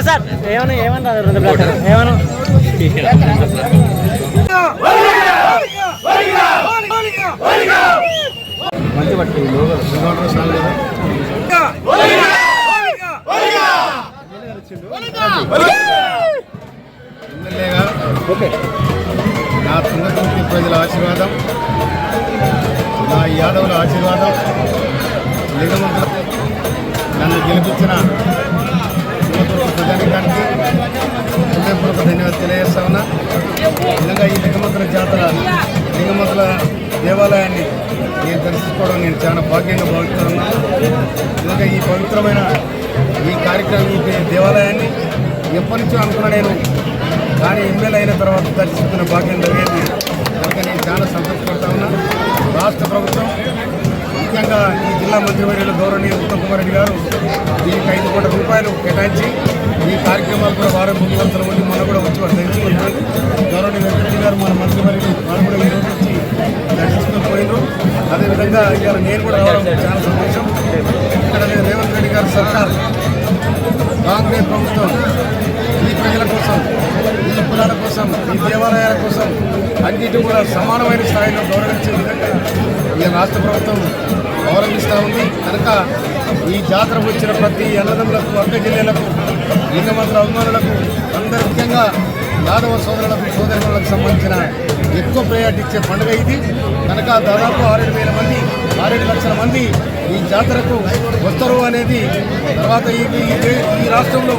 Sir ఏమన్నా ఏమన్నా రెండు బ్లాక్ ఏమన్నా మంచి పట్టి నా తుంగతుర్తి ప్రజల ఆశీర్వాదం నా యాదవుల ఆశీర్వాదం లింగమంతులకు నన్ను గెలిపించిన ధన్యవాదాలు తెలియజేస్తా ఉన్నా నిజంగా ఈ లింగమంతుల జాతర లింగమంతుల దేవాలయాన్ని నేను దర్శించుకోవడం నేను చాలా భాగ్యంగా భావిస్తున్నాను. నిజంగా ఈ పవిత్రమైన ఈ కార్యక్రమం ఈ దేవాలయాన్ని ఎప్పటి నుంచో అనుకున్నా నేను. కానీ ఎమ్మెల్యే అయిన తర్వాత దర్శించుకునే భాగ్యం జరిగేది కనుక నేను చాలా సంతోషపడతా ఉన్నా. రాష్ట్ర ప్రభుత్వం జిల్లా మంత్రివర్యులు గౌరవనీయ ఉత్తమ్ కుమార్ రెడ్డి గారు దీనికి ఐదు కోట్ల రూపాయలు కేటాయించి ఈ కార్యక్రమాలు కూడా వారం ముందువంతులు ఉండి మనం కూడా వచ్చి వారు దర్శించుకుంటున్నారు గౌరవనీయ వెంకటరెడ్డి గారు మన మంత్రివర్యులు వారు కూడా ఈరోజు వచ్చి దర్శించుకుని పోయినారు అదేవిధంగా ఇవాళ నేను కూడా రావడం చాలా సంతోషం. ఇక్కడ రేవంత్ రెడ్డి గారు సర్కార్ కాంగ్రెస్ ప్రభుత్వం ఈ ప్రజల కోసం ఈ కులాల కోసం ఈ దేవాలయాల కోసం అన్నిటి కూడా సమానమైన స్థాయిలో గౌరవించే విధంగా ఈ రాష్ట్ర ప్రభుత్వం గౌరవిస్తూ ఉంది. కనుక ఈ జాతర వచ్చిన ప్రతి అన్నదమ్ములకు అక్క జిల్లాలకు లింగమంత్ర అభిమానులకు అందరి ముఖ్యంగా యాదవ సోదరులకు సోదరులకు సంబంధించిన ఎక్కువ ప్రయారిటీ ఇచ్చే పండుగ ఇది. కనుక దాదాపు ఆరేడు వేల మంది ఆరేడు లక్షల మంది ఈ జాతరకు వస్తారు అనేది తర్వాత ఈ రాష్ట్రంలో